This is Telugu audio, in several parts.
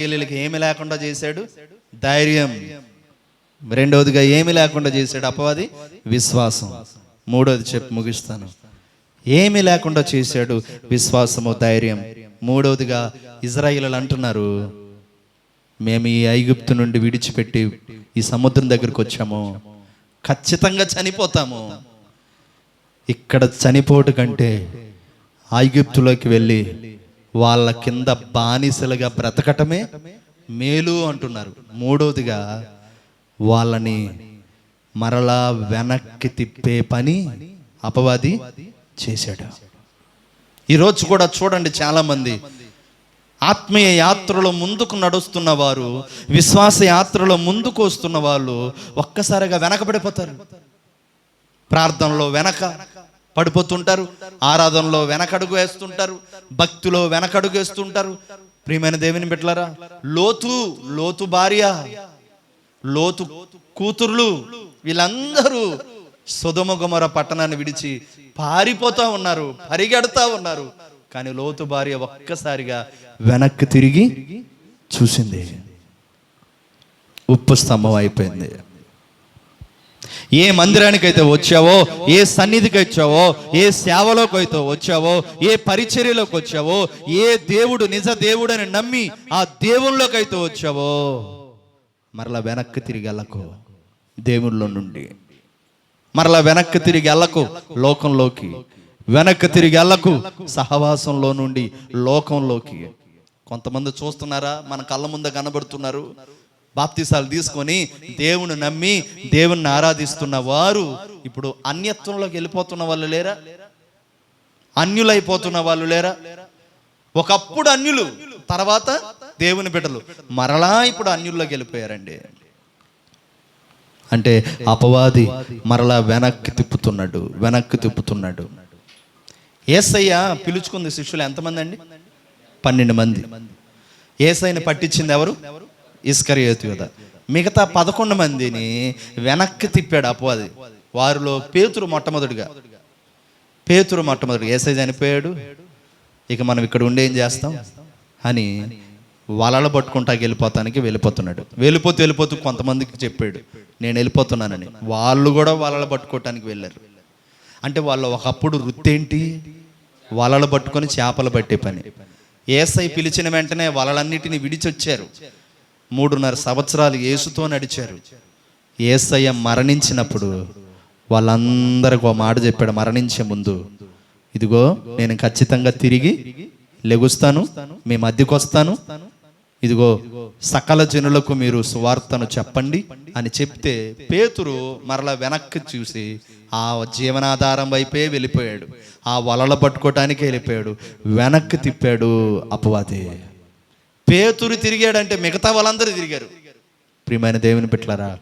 ఇస్రాయేలీలకి ఏమి లేకుండా చేశాడు? ధైర్యం. రెండవదిగా ఏమి లేకుండా చేశాడు? అపవాది? విశ్వాసం. మూడోది చెప్పి ముగిస్తాను. ఏమి లేకుండా చేశాడు? విశ్వాసము ధైర్యం. మూడవదిగా ఇజ్రాయిలు అంటున్నారు మేము ఈ ఐగుప్తు నుండి విడిచిపెట్టి ఈ సముద్రం దగ్గరికి వచ్చాము. ఖచ్చితంగా చనిపోతాము. ఇక్కడ చనిపోటు కంటే ఐగుప్తులోకి వెళ్ళి వాళ్ళ కింద బానిసలుగా బ్రతకటమే మేలు అంటున్నారు. మూడవదిగా వాళ్ళని మరలా వెనక్కి తిప్పే పని అపవాది చేశాడు. ఈరోజు కూడా చూడండి చాలామంది ఆత్మీయ యాత్రలో ముందుకు నడుస్తున్న వారు విశ్వాస యాత్రలో ముందుకు వస్తున్న వాళ్ళు ఒక్కసారిగా వెనకబడిపోతారు. ప్రార్థనలో వెనక పడిపోతుంటారు ఆరాధనలో వెనకడుగు వేస్తుంటారు భక్తిలో వెనకడుగు వేస్తుంటారు. ప్రియమైన దేవుని బిడ్డలారా లోతు లోతు భార్య లోతు కూతుర్లు వీళ్ళందరూ సుధమగుమర పట్టణాన్ని విడిచి పారిపోతూ ఉన్నారు పరిగెడతా ఉన్నారు. కానీ లోతు భార్య ఒక్కసారిగా వెనక్కి తిరిగి చూసింది. ఉప్పు స్తంభం అయిపోయింది. ఏ మందిరానికి అయితే వచ్చావో ఏ సన్నిధికి వచ్చావో ఏ సేవలోకి అయితే వచ్చావో ఏ పరిచర్యలోకి వచ్చావో ఏ దేవుడు నిజ దేవుడని నమ్మి ఆ దేవునిలోకి అయితే వచ్చావో మరలా వెనక్కి తిరిగి వెళ్ళకు. దేవుళ్ళ నుండి మరలా వెనక్కి తిరిగి వెళ్ళకు లోకంలోకి. వెనక్కి తిరిగి వెళ్ళకు సహవాసంలో నుండి లోకంలోకి. కొంతమంది చూస్తున్నారా? మన కళ్ళ ముందు కనబడుతున్నారు. బాప్తీసాలు తీసుకొని దేవుని నమ్మి దేవుణ్ణి ఆరాధిస్తున్న వారు ఇప్పుడు అన్యత్వంలోకి వెళ్ళిపోతున్న వాళ్ళు లేరా? అన్యులైపోతున్న వాళ్ళు లేరా? ఒకప్పుడు అన్యులు తర్వాత దేవుని బిడ్డలు. మరలా ఇప్పుడు అన్యుల్లోకి వెళ్ళిపోయారండి. అంటే అపవాది మరలా వెనక్కి తిప్పుతున్నాడు వెనక్కి తిప్పుతున్నాడు. ఏసయ్య పిలుచుకుంది శిష్యులు ఎంతమంది అండి? పన్నెండు మంది. ఏసైని పట్టించింది ఎవరు? ఇస్కరియోతు మిగతా పదకొండు మందిని వెనక్కి తిప్పాడు అపవాది వారిలో పేతురు మొట్టమొదటిగా. పేతురు మొట్టమొదటిగా. ఏసై చనిపోయాడు. ఇక మనం ఇక్కడ ఉండి ఏం చేస్తాం? అని వలలు పట్టుకుంటా వెళ్ళిపోతానికి వెళ్ళిపోతున్నాడు. వెళ్ళిపోతూ వెళ్ళిపోతూ కొంతమందికి చెప్పాడు. నేను వెళ్ళిపోతున్నానని. వాళ్ళు కూడా వలలు పట్టుకోవటానికి వెళ్ళారు. అంటే వాళ్ళు ఒకప్పుడు వృత్తి ఏంటి వలలు పట్టుకొని చేపలు పట్టే పని. ఏసై పిలిచిన వెంటనే వలలన్నిటిని విడిచొచ్చారు. మూడున్నర సంవత్సరాలు యేసుతో నడిచారు. ఏసయ్య మరణించినప్పుడు వాళ్ళందరికి ఒక మాట చెప్పాడు మరణించే ముందు ఇదిగో నేను ఖచ్చితంగా తిరిగి లెగుస్తాను మీ మధ్యకు వస్తాను. ఇదిగో సకల జనులకు మీరు సువార్తను చెప్పండి అని చెప్తే పేతురు మరల వెనక్కి చూసి ఆ జీవనాధారం వైపే వెళ్ళిపోయాడు. ఆ వలలు పట్టుకోవటానికి వెళ్ళిపోయాడు. వెనక్కి తిప్పాడు అపవాది. పేతురు తిరిగాడంటే మిగతా వాళ్ళందరూ తిరిగారు. ప్రియమైన దేవుని పెట్లారా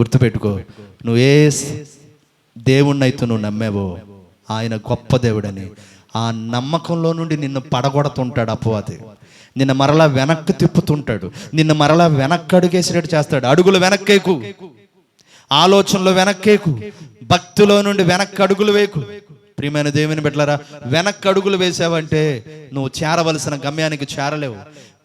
గుర్తుపెట్టుకో నువ్వు దేవుణ్ణి అయితే నువ్వు నమ్మేవో ఆయన గొప్ప దేవుడని. ఆ నమ్మకంలో నుండి నిన్ను పడగొడుతుంటాడు అపవాది. నిన్న మరలా వెనక్కి తిప్పుతుంటాడు. నిన్ను మరలా వెనక్కి అడుగేసినట్టు చేస్తాడు. అడుగులు వెనక్కేకు. ఆలోచనలో వెనక్కేకు. భక్తిలో నుండి వెనక్కి అడుగులు వేకు ప్రియమైన దేవుని బిడ్డలారా వెనక్కి అడుగులు వేసావంటే నువ్వు చేరవలసిన గమ్యానికి చేరలేవు.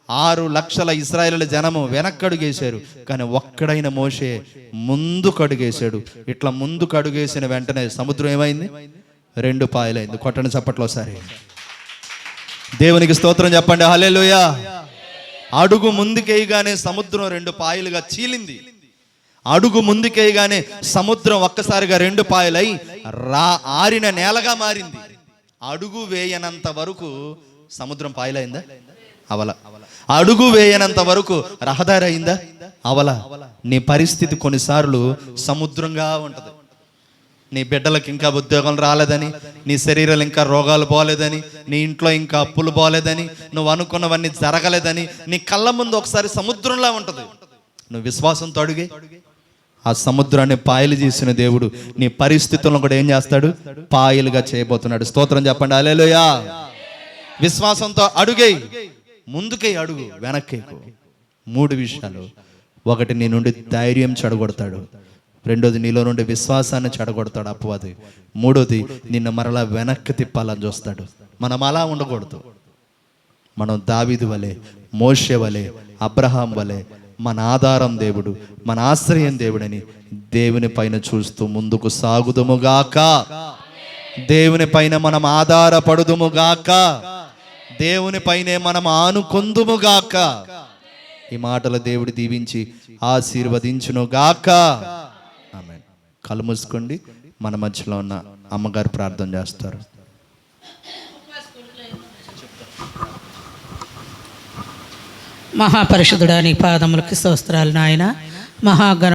ఆరు లక్షల ఇస్రాయేల్ జనము వెనక్కడుగేశారు. కానీ ఒక్కడైన మోషే ముందుకు అడుగేశాడు ఇట్లా ముందుకు అడుగేసిన వెంటనే సముద్రం ఏమైంది? రెండు పాయలైంది. కొట్టని చప్పట్లో సరే దేవునికి స్తోత్రం చెప్పండి. హలేలుయా అడుగు ముందుకేయగానే సముద్రం రెండు పాయలుగా చీలింది. అడుగు ముందుకేయగానే సముద్రం ఒక్కసారిగా రెండు పాయలై రా ఆరిన నేలగా మారింది. అడుగు వేయనంత వరకు సముద్రం పాయలైందా? అవల. అడుగు వేయనంత వరకు రహదారి అయిందా అవల. నీ పరిస్థితి కొన్నిసార్లు సముద్రంగా ఉంటుంది. నీ బిడ్డలకు ఇంకా ఉద్యోగం రాలేదని నీ శరీరాలు ఇంకా రోగాలు పోలేదని నీ ఇంట్లో ఇంకా అప్పులు పోలేదని నువ్వు అనుకున్నవన్నీ జరగలేదని నీ కళ్ళ ముందు ఒకసారి సముద్రంలా ఉంటుంది. నువ్వు విశ్వాసంతో అడుగే. ఆ సముద్రాన్ని పాయలు చేసిన దేవుడు నీ పరిస్థితులను కూడా ఏం చేస్తాడు? పాయలుగా చేయబోతున్నాడు. స్తోత్రం చెప్పండి. అలేలోయా విశ్వాసంతో అడుగే ముందుకే అడుగు వెనక్కి మూడు విషయాలు. ఒకటి నీ నుండి ధైర్యం చెడగొడతాడు. రెండోది నీలో నుండి విశ్వాసాన్ని చెడగొడతాడు అపవాది మూడోది నిన్ను మరలా వెనక్కి తిప్పాలని చూస్తాడు. మనం అలా ఉండకూడదు. మనం దావిది వలె మోషే వలె అబ్రహాం వలె మన ఆధారం దేవుడు మన ఆశ్రయం దేవుడని దేవుని పైన చూస్తూ ముందుకు సాగుదుముగాక దేవుని పైన మనం ఆధారపడుదుముగాక దేవుని పైనే మనం ఆనుకొందుముగాక. ఈ మాటలు దేవుడు దీవించి ఆశీర్వదించునుగాక. ఆమె కళ్ళు మూసుకోండి. మన మధ్యలో ఉన్న అమ్మగారు ప్రార్థన చేస్తారు. మహాపరిషుధుడా నీ పాదములకి స్తోత్రాలు నాయన. మహాగణ